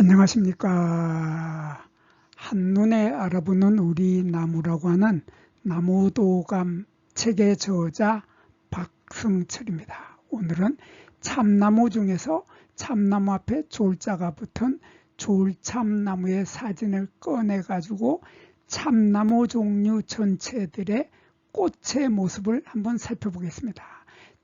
안녕하십니까. 한눈에 알아보는 우리 나무라고 하는 나무도감 책의 저자 박승철입니다. 오늘은 참나무 중에서 참나무 앞에 졸자가 붙은 졸참나무의 사진을 꺼내 가지고 참나무 종류 전체들의 꽃의 모습을 한번 살펴보겠습니다.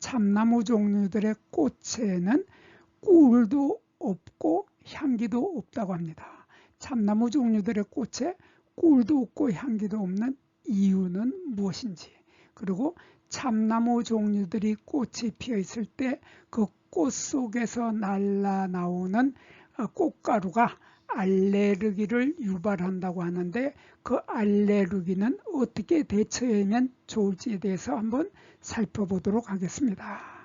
참나무 종류들의 꽃에는 꿀도 없고 향기도 없다고 합니다. 참나무 종류들의 꽃에 꿀도 없고 향기도 없는 이유는 무엇인지 그리고 참나무 종류들이 꽃이 피어 있을 때 그 꽃 속에서 날라 나오는 어, 꽃가루가 알레르기를 유발한다고 하는데 그 알레르기는 어떻게 대처하면 좋을지에 대해서 한번 살펴보도록 하겠습니다.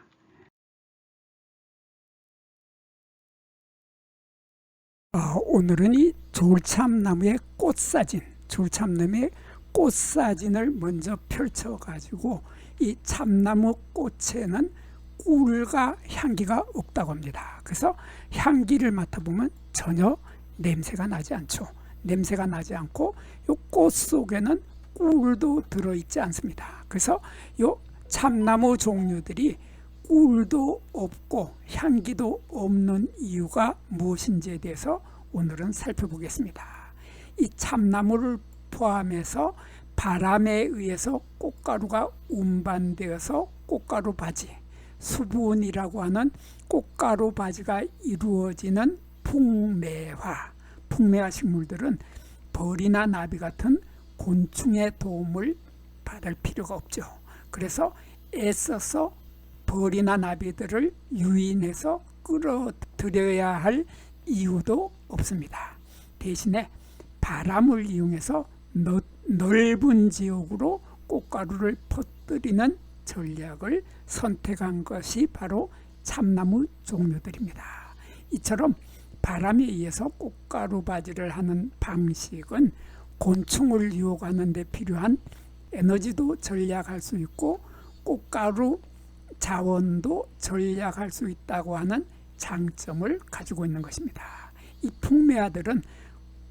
어, 오늘은 이 졸참나무의 꽃사진, 졸참나무의 꽃사진을 먼저 펼쳐가지고 이 참나무 꽃에는 꿀과 향기가 없다고 합니다. 그래서 향기를 맡아보면 전혀 냄새가 나지 않죠. 냄새가 나지 않고 이 꽃 속에는 꿀도 들어있지 않습니다. 그래서 이 참나무 종류들이 꿀도 없고 향기도 없는 이유가 무엇인지에 대해서 오늘은 살펴보겠습니다. 이 참나무를 포함해서 바람에 의해서 꽃가루가 운반되어서 꽃가루 바지, 수분이라고 하는 꽃가루 바지가 이루어지는 풍매화, 풍매화 식물들은 벌이나 나비 같은 곤충의 도움을 받을 필요가 없죠. 그래서 애써서 벌이나 나비들을 유인해서 끌어들여야 할 이유도 없습니다. 대신에 바람을 이용해서 넓은 지역으로 꽃가루를 퍼뜨리는 전략을 선택한 것이 바로 참나무 종류들입니다. 이처럼 바람에 의해서 꽃가루 바지를 하는 방식은 곤충을 유혹하는 데 필요한 에너지도 전략할 수 있고 꽃가루 자원도 전략할 수 있다고 하는 장점을 가지고 있는 것입니다. 이 풍매아들은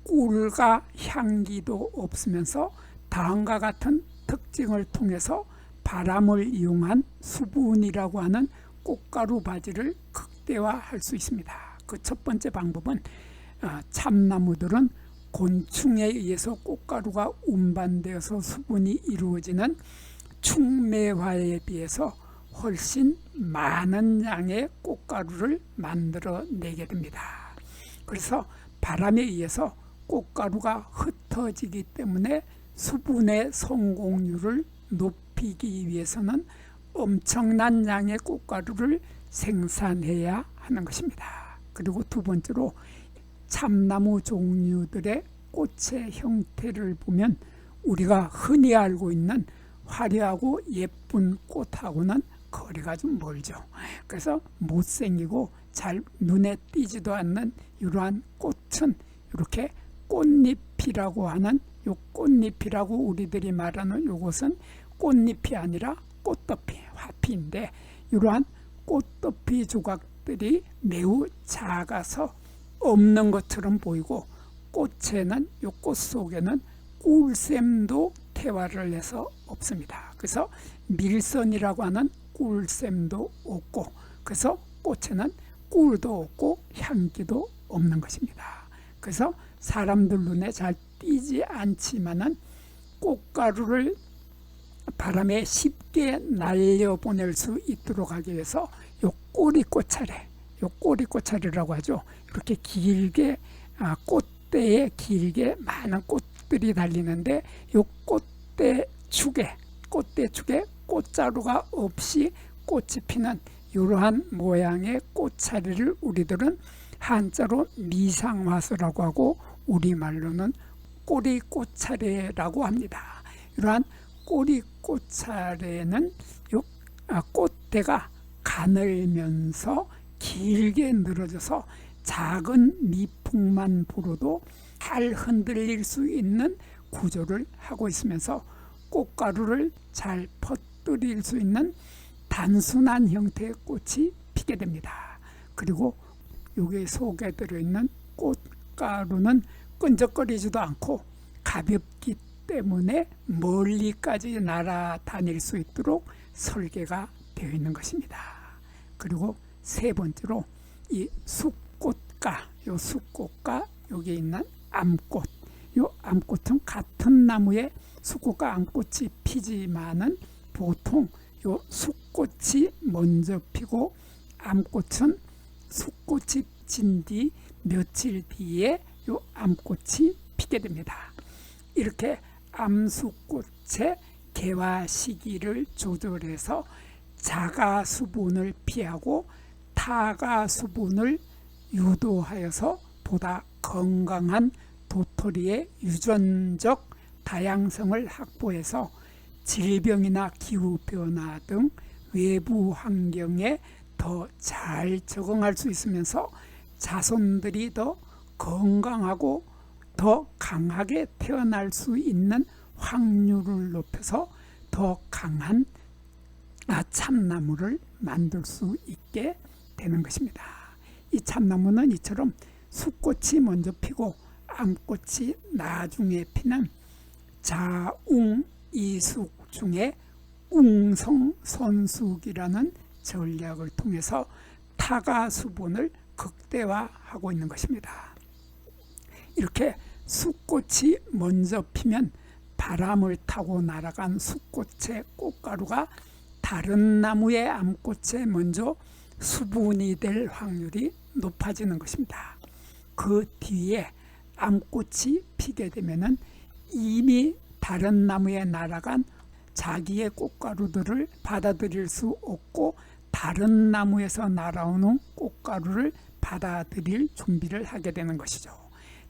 꿀과 향기도 없으면서 다음과 같은 특징을 통해서 바람을 이용한 수분이라고 하는 꽃가루 바지를 극대화할 수 있습니다. 그 첫 번째 방법은 어, 참나무들은 곤충에 의해서 꽃가루가 운반되어서 수분이 이루어지는 충매화에 비해서 훨씬 많은 양의 꽃가루를 만들어 내게 됩니다. 그래서 바람에 의해서 꽃가루가 흩어지기 때문에 수분의 성공률을 높이기 위해서는 엄청난 양의 꽃가루를 생산해야 하는 것입니다. 그리고 두 번째로 참나무 종류들의 꽃의 형태를 보면 우리가 흔히 알고 있는 화려하고 예쁜 꽃하고는 거리가 좀 멀죠. 그래서 못생기고 잘 눈에 띄지도 않는 이러한 꽃은 이렇게 꽃잎이라고 하는 요 꽃잎이라고 우리들이 말하는 요것은 꽃잎이 아니라 꽃더피, 화피인데 이러한 꽃더피 조각들이 매우 작아서 없는 것처럼 보이고 꽃에는 요 꽃 속에는 꿀샘도 태화를 해서 없습니다. 그래서 밀선이라고 하는 꿀샘도 없고 그래서 꽃에는 꿀도 없고 향기도 없는 것입니다. 그래서 사람들 눈에 잘 띄지 않지만은 꽃가루를 바람에 쉽게 날려 보낼 수 있도록 하기 위해서 요 꼬리 꽃차례, 요 꼬리 꽃차례라고 하죠. 이렇게 길게 아, 꽃대에 길게 많은 꽃들이 달리는데 요 꽃대 축에 꽃대 축에 꽃자루가 없이 꽃이 피는 이러한 모양의 꽃차례를 우리들은 한자로 미상화수라고 하고 우리말로는 꼬리 꽃차례라고 합니다. 이러한 꼬리 꽃차례는 요 아, 꽃대가 가늘면서 길게 늘어져서 작은 미풍만 불어도 잘 흔들릴 수 있는 구조를 하고 있으면서 꽃가루를 잘 퍼뜨 릴 수 있는 단순한 형태의 꽃이 피게 됩니다. 그리고 여기 속에 들어있는 꽃가루는 끈적거리지도 않고 가볍기 때문에 멀리까지 날아다닐 수 있도록 설계가 되어 있는 것입니다. 그리고 세 번째로 이 숫꽃가, 요 숫꽃과 여기 있는 암꽃, 요 암꽃은 같은 나무에 숫꽃과 암꽃이 피지만은 보통 요 숫꽃이 먼저 피고 암꽃은 숫꽃이 진 뒤 며칠 뒤에 요 암꽃이 피게 됩니다. 이렇게 암수꽃의 개화 시기를 조절해서 자가 수분을 피하고 타가 수분을 유도하여서 보다 건강한 도토리의 유전적 다양성을 확보해서 질병이나 기후 변화 등 외부 환경에 더 잘 적응할 수 있으면서 자손들이 더 건강하고 더 강하게 태어날 수 있는 확률을 높여서 더 강한 아, 참나무를 만들 수 있게 되는 것입니다. 이 참나무는 이처럼 숫꽃이 먼저 피고 암꽃이 나중에 피는 자웅 이숙 중에 웅성 선숙이라는 전략을 통해서 타가 수분을 극대화하고 있는 것입니다. 이렇게 숫꽃이 먼저 피면 바람을 타고 날아간 숫꽃의 꽃가루가 다른 나무의 암꽃에 먼저 수분이 될 확률이 높아지는 것입니다. 그 뒤에 암꽃이 피게 되면은 이미 다른 나무에 날아간 자기의 꽃가루들을 받아들일 수 없고 다른 나무에서 날아오는 꽃가루를 받아들일 준비를 하게 되는 것이죠.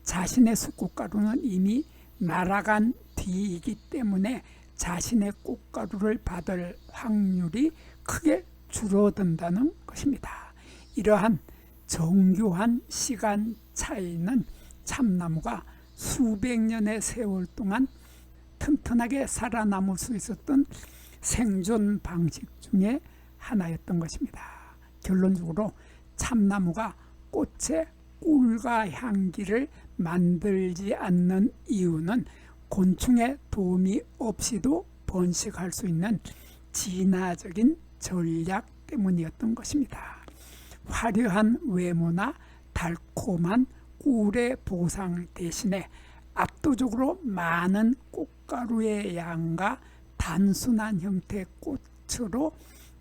자신의 숫꽃가루는 이미 날아간 뒤이기 때문에 자신의 꽃가루를 받을 확률이 크게 줄어든다는 것입니다. 이러한 정교한 시간 차이는 참나무가 수백 년의 세월 동안 튼튼하게 살아남을 수 있었던 생존 방식 중에 하나였던 것입니다. 결론적으로 참나무가 꽃의 꿀과 향기를 만들지 않는 이유는 곤충의 도움이 없이도 번식할 수 있는 진화적인 전략 때문이었던 것입니다. 화려한 외모나 달콤한 꿀의 보상 대신에 압도적으로 많은 꽃가루의 양과 단순한 형태의 꽃으로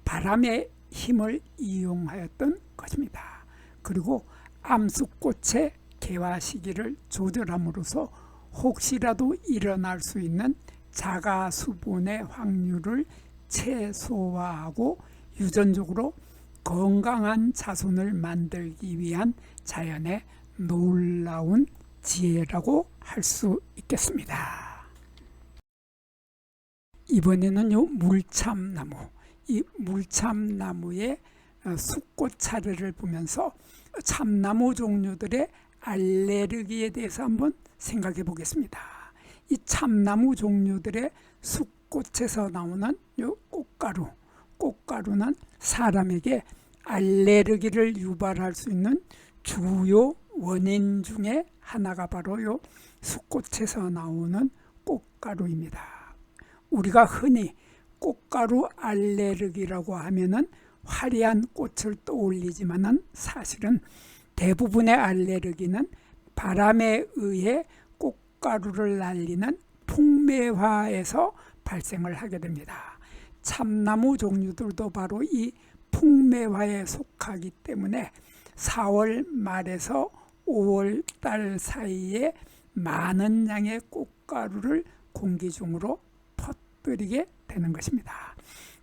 바람의 힘을 이용하였던 것입니다. 그리고 암수꽃의 개화 시기를 조절함으로써 혹시라도 일어날 수 있는 자가 수분의 확률을 최소화하고 유전적으로 건강한 자손을 만들기 위한 자연의 놀라운 지혜라고 할 수 있겠습니다. 이번에는 요 물참나무, 이 물참나무의 어, 숫꽃 차례를 보면서 참나무 종류들의 알레르기에 대해서 한번 생각해 보겠습니다. 이 참나무 종류들의 숫꽃에서 나오는 요 꽃가루, 꽃가루는 사람에게 알레르기를 유발할 수 있는 주요 원인 중에 하나가 바로 요 숫꽃에서 나오는 꽃가루입니다. 우리가 흔히 꽃가루 알레르기라고 하면은 화려한 꽃을 떠올리지만은 사실은 대부분의 알레르기는 바람에 의해 꽃가루를 날리는 풍매화에서 발생을 하게 됩니다. 참나무 종류들도 바로 이 풍매화에 속하기 때문에 4월 말에서 5월 달 사이에 많은 양의 꽃가루를 공기 중으로 퍼뜨리게 되는 것입니다.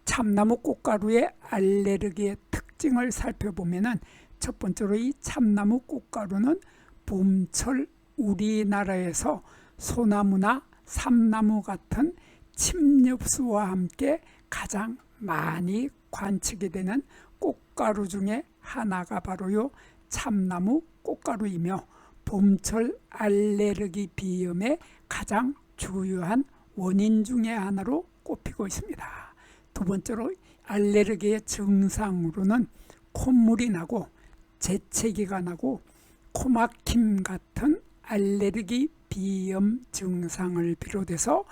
참나무 꽃가루의 알레르기의 특징을 살펴보면은 첫 번째로 이 참나무 꽃가루는 봄철 우리나라에서 소나무나 삼나무 같은 침엽수와 함께 가장 많이 관측이 되는 꽃가루 중에 하나가 바로 요 참나무 꽃가루이며 봄철 알레르기 비염의 가장 주요한 원인 중의 하나로 꼽히고 있습니다. 두 번째로 알레르기의 증상으로는 콧물이 나고 재채기가 나고 코막힘 같은 알레르기 비염 증상을 비롯해서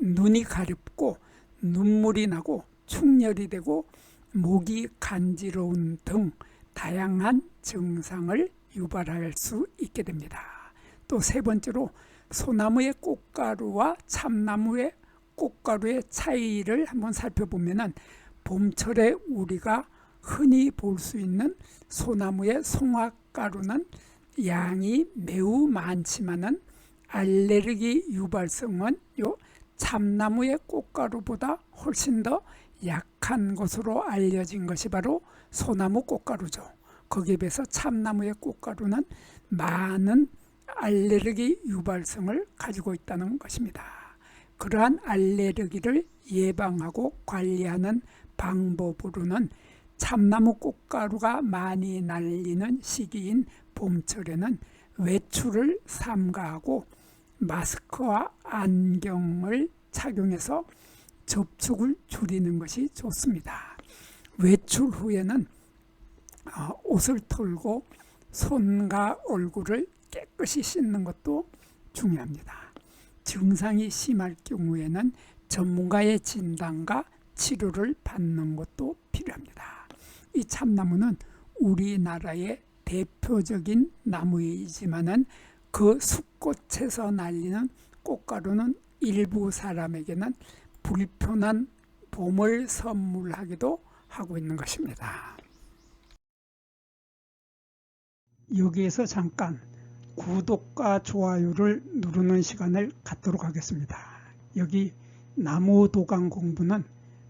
눈이 가렵고 눈물이 나고 충혈이 되고 목이 간지러운 등 다양한 증상을 유발할 수 있게 됩니다. 또 세 번째로 소나무의 꽃가루와 참나무의 꽃가루의 차이를 한번 살펴보면은 봄철에 우리가 흔히 볼 수 있는 소나무의 송화가루는 양이 매우 많지만은 알레르기 유발성은 요 참나무의 꽃가루보다 훨씬 더 약한 것으로 알려진 것이 바로 소나무 꽃가루죠. 거기에 비해서 참나무의 꽃가루는 많은 알레르기 유발성을 가지고 있다는 것입니다. 그러한 알레르기를 예방하고 관리하는 방법으로는 참나무 꽃가루가 많이 날리는 시기인 봄철에는 외출을 삼가하고 마스크와 안경을 착용해서 접촉을 줄이는 것이 좋습니다. 외출 후에는 어, 옷을 털고 손과 얼굴을 깨끗이 씻는 것도 중요합니다. 증상이 심할 경우에는 전문가의 진단과 치료를 받는 것도 필요합니다. 이 참나무는 우리나라의 대표적인 나무이지만은 그 숲꽃에서 날리는 꽃가루는 일부 사람에게는 불편한 봄을 선물하기도 하고 있는 것입니다. 여기에서 잠깐 구독과 좋아요를 누르는 시간을 갖도록 하겠습니다. 여기 나무 도강 공부는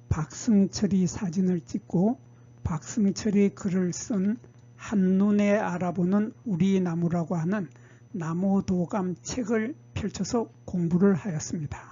박승철이 사진을 찍고 박승철이 글을 쓴 한눈에 알아보는 우리 나무라고 하는 나무 도감 책을 펼쳐서 공부를 하였습니다.